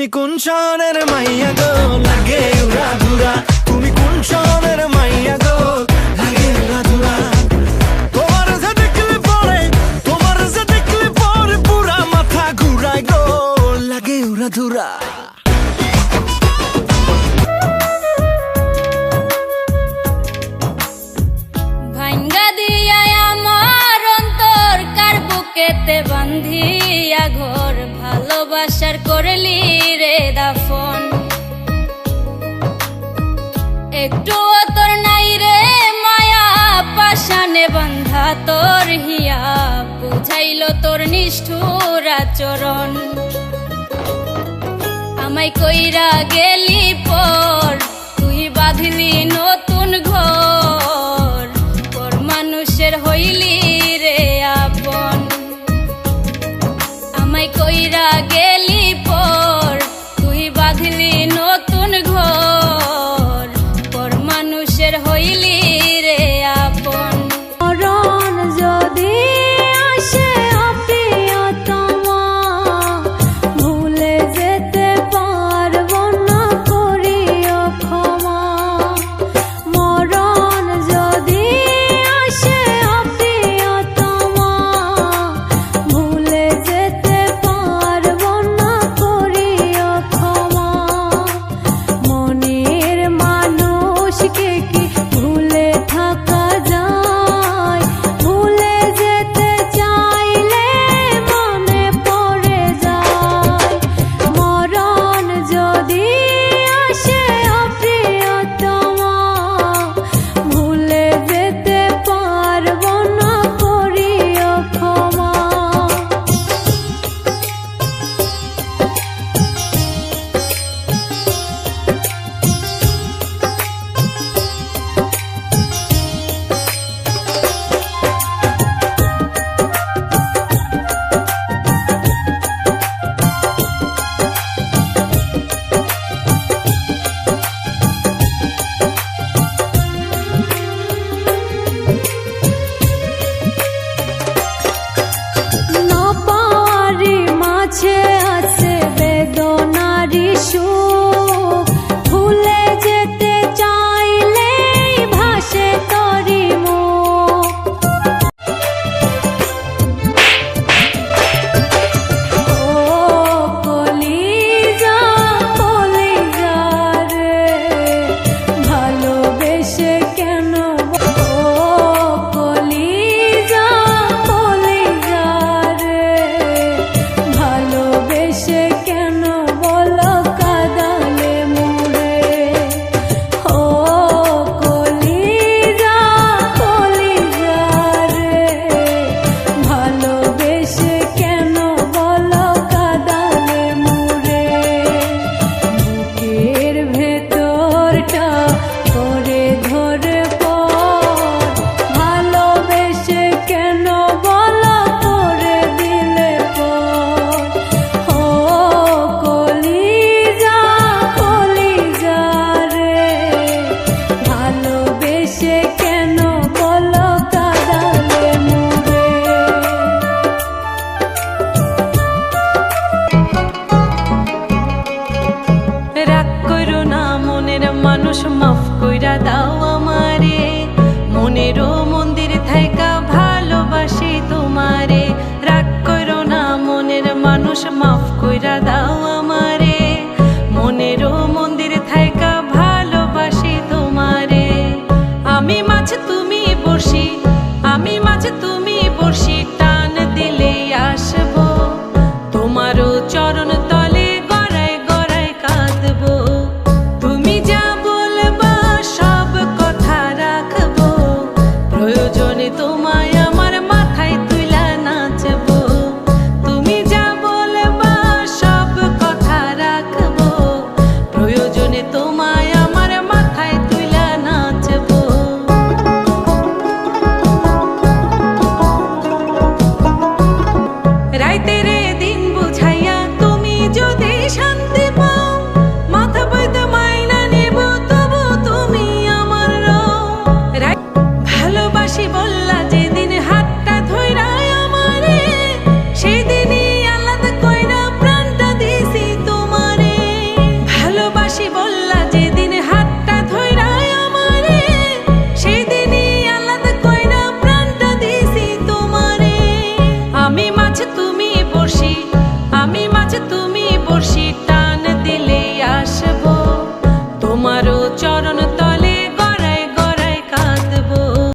তুমি কোন শহরের মাইয়া গো? লাগে উড়া তুমি কোন শহরের মাইয়া গো? লাগে উড়া তোমার যে দেখলে পরে, তোমার যে দেখলে পরে পুরা মাথা ঘুরায় গো। লাগে উড়া বান্ধিয়া ঘর, ভালোবাসার করলি দাফন একটু তোর নাই রে মায়া পাশানে বান্ধা তোর হিয়া, বুঝাইল তোর নিষ্ঠুর আচরণ। আমায় কইরা গেলি পর, তুই বাঁধলি নতুন